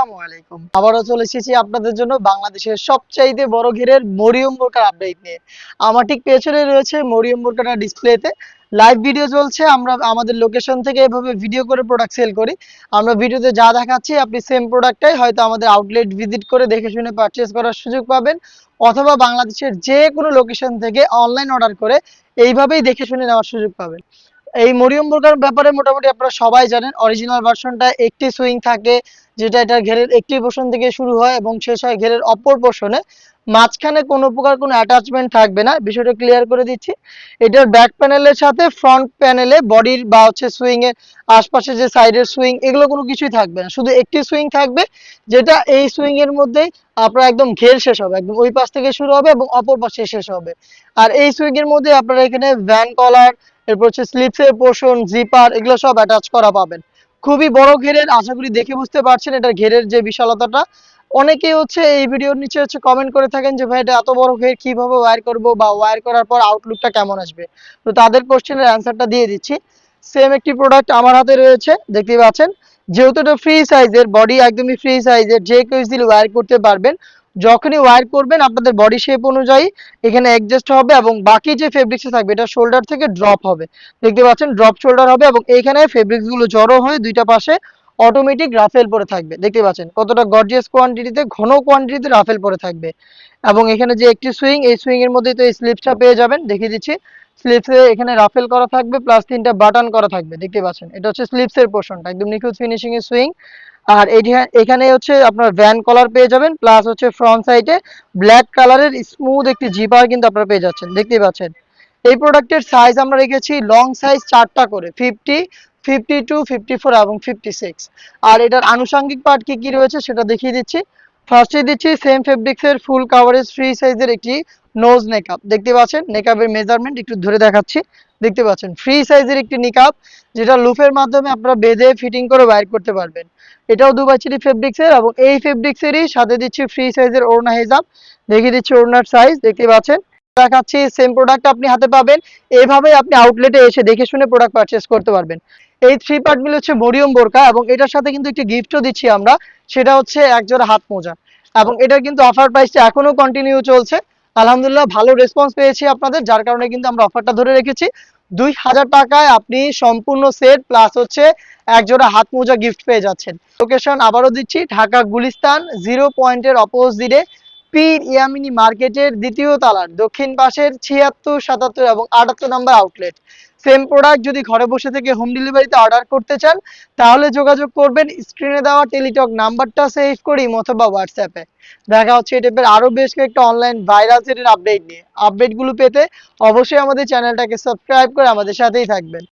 আসসালামু আলাইকুম। আবারও চলে এসেছি আপনাদের জন্য বাংলাদেশের সবচাইতে বড় মরিয়ম বোরকার আপডেট নিয়ে। আমার ঠিক পেছনে রয়েছে মরিয়ম বোরকাটা ডিসপ্লেতে লাইভ ভিডিও চলছে, আমরা আমাদের লোকেশন থেকে এভাবে ভিডিও করে প্রোডাক্ট সেল করি। আমরা ভিডিওতে যা দেখাচ্ছি, আপনি সেম প্রোডাক্টটাই হয়তো আমাদের আউটলেট ভিজিট করে দেখে শুনে পারচেস করার সুযোগ পাবেন। অথবা বাংলাদেশের যে কোনো লোকেশন থেকে অনলাইন অর্ডার করে এইভাবেই দেখে শুনে নেওয়ার সুযোগ পাবেন। এই মরিয়ম বোরকার ব্যাপারে মোটামুটি আপনারা সবাই জানেন। অরিজিনাল ভার্সনটা একটি সুইং থাকে, যেটা এটা ঘেরের একটি পোর্শন থেকে শুরু হয় এবং শেষ হয় ঘেরের অপর পোর্শনে মাঝখানে কোনো প্রকার কোনো অ্যাটাচমেন্ট থাকবে না। বিষয়টা ক্লিয়ার করে দিচ্ছি। এটার ব্যাক প্যানেলের সাথে ফ্রন্ট প্যানেলে বডির বা হচ্ছে সুইং এর আশপাশে যে সাইডের সুইং এগুলো কোনো কিছুই থাকবে না। শুধু একটি সুইং থাকবে, যেটা এই সুইং এর মধ্যেই আপনার একদম ঘের শেষ হবে, একদম ওই পাশ থেকে শুরু হবে এবং অপর পাশে শেষ হবে। আর এই সুইং এর মধ্যে আপনারা এখানে ভ্যান কলার এরপর হচ্ছে স্লিপসের পোর্শন জিপার এগুলো সব অ্যাটাচ করা পাবেন। খুবই বড় ঘেরের, আশা করি দেখে বুঝতে পারছেন এটা ঘেরের যে বিশালতাটা। অনেকেই হচ্ছে এই ভিডিওর নিচে হচ্ছে কমেন্ট করে থাকেন যে, ভাই, এটা এত বড় ঘের, কীভাবে ওয়্যার করব বা ওয়্যার করার পর আউটলুকটা কেমন আসবে? তো তাদের কোশ্চেনের অ্যান্সারটা দিয়ে দিচ্ছি। সেম একটি প্রোডাক্ট আমার হাতে রয়েছে দেখতে পাচ্ছেন। যেহেতু এটা ফ্রি সাইজের বডি একদমই ফ্রি সাইজের যে কেউ ইজিলি ওয়্যার করতে পারবেন যখনই ওয়ার করবেন, আপনাদের বডি শেপ অনুযায়ী এখানে অ্যাডজাস্ট হবে এবং বাকি যে ফেব্রিক্স থাকবে, এটা শোল্ডার থেকে ড্রপ হবে। দেখতে পাচ্ছেন ড্রপ শোল্ডার হবে এবং এইখানে ফেব্রিক্সগুলো জড়ো হয়ে দুইটা পাশে অটোমেটিক রাফেল পরে থাকবে। দেখতে পাচ্ছেন, কতটা গর্জিয়াস কোয়ান্টিটিতে ঘন কোয়ান্টিটিতে রাফেল পরে থাকবে। এবং এখানে যে একটি সুইং এই সুইং এর মধ্যে তো এই স্লিপসটা পেয়ে যাবেন, দেখিয়ে দিচ্ছি। স্লিপসে এখানে রাফেল করা থাকবে প্লাস তিনটা বাটন করা থাকবে। দেখতে পাচ্ছেন, এটা হচ্ছে স্লিপসের পোর্শনটা একদম নিখুঁত ফিনিশিং এর সুইং আর এখানে হচ্ছে আপনার ভ্যান কলার পেয়ে যাবেন প্লাস হচ্ছে ফ্রন্ট সাইডে ব্ল্যাক কালারের স্মুথ একটি জিপার কিন্তু আপনারা পেয়ে যাচ্ছেন, দেখতেই পাচ্ছেন। এই প্রোডাক্টের সাইজ আমরা রেখেছি লং সাইজ চারটা করে fifty fifty two fifty four এবং ফিফটি সিক্স আর এটার আনুষঙ্গিক পার্ট কি কি রয়েছে সেটা দেখিয়ে দিচ্ছি। ফার্স্টে দিচ্ছি সেম ফেব্রিক্সের ফুল কাভারেজ ফ্রি সাইজের একটি নোজ নেকআপ দেখতে পাচ্ছেন? নেকআপের মেজারমেন্ট একটু ধরে দেখাচ্ছি। দেখতে পাচ্ছেন। ফ্রি সাইজের একটি নিকাপ যেটা লুফের মাধ্যমে আপনারা বেঁধে ফিটিং করে বাইর করতে পারবেন। এটাও দুবাই চিলি ফেব্রিক্সের এবং এই ফেব্রিক্সেরই সাথে দিচ্ছি ফ্রি সাইজের ওড়না হেজাব। দেখিয়ে দিচ্ছি ওড়নার সাইজ দেখতে পাচ্ছেন? দেখাচ্ছি সেম প্রোডাক্ট আপনি হাতে পাবেন। এইভাবে আপনি আউটলেটে এসে দেখে শুনে প্রোডাক্ট পারচেস করতে পারবেন। এই থ্রি পার্ট মিলে হচ্ছে মরিয়ম বোরকা এবং এটার সাথে কিন্তু একটি গিফটও দিচ্ছি আমরা, সেটা হচ্ছে একজোড়া হাত মোজা। এবং এটার কিন্তু অফার প্রাইসটা এখনও কন্টিনিউ চলছে। আলহামদুলিল্লাহ, ভালো রেসপন্স পেয়েছি আপনাদের, যার কারণে কিন্তু আমরা অফারটা ধরে রেখেছি। দুই হাজার টাকায় আপনি সম্পূর্ণ সেট প্লাস হচ্ছে একজোড়া হাত মোজা গিফট পেয়ে যাচ্ছেন। লোকেশন আবারও দিচ্ছি, ঢাকা গুলিস্তান জিরো পয়েন্টের অপোজিটে পীর ইয়ামিনী মার্কেটের দ্বিতীয় তালার দক্ষিণ পাশের ছিয়াত্তর, সাতাত্তর এবং আটাত্তর নাম্বার আউটলেট সেম প্রোডাক্ট যদি ঘরে বসে থেকে হোম ডেলিভারিতে অর্ডার করতে চান, তাহলে যোগাযোগ করবেন স্ক্রিনে দেওয়া টেলিটক নাম্বারটা সেভ করি অথবা হোয়াটসঅ্যাপে দেখা হচ্ছে এই টাইপের আরও বেশ কয়েকটা অনলাইন ভাইরাল সেটের আপডেট নিয়ে। আপডেটগুলো পেতে অবশ্যই আমাদের চ্যানেলটাকে সাবস্ক্রাইব করে আমাদের সাথেই থাকবেন।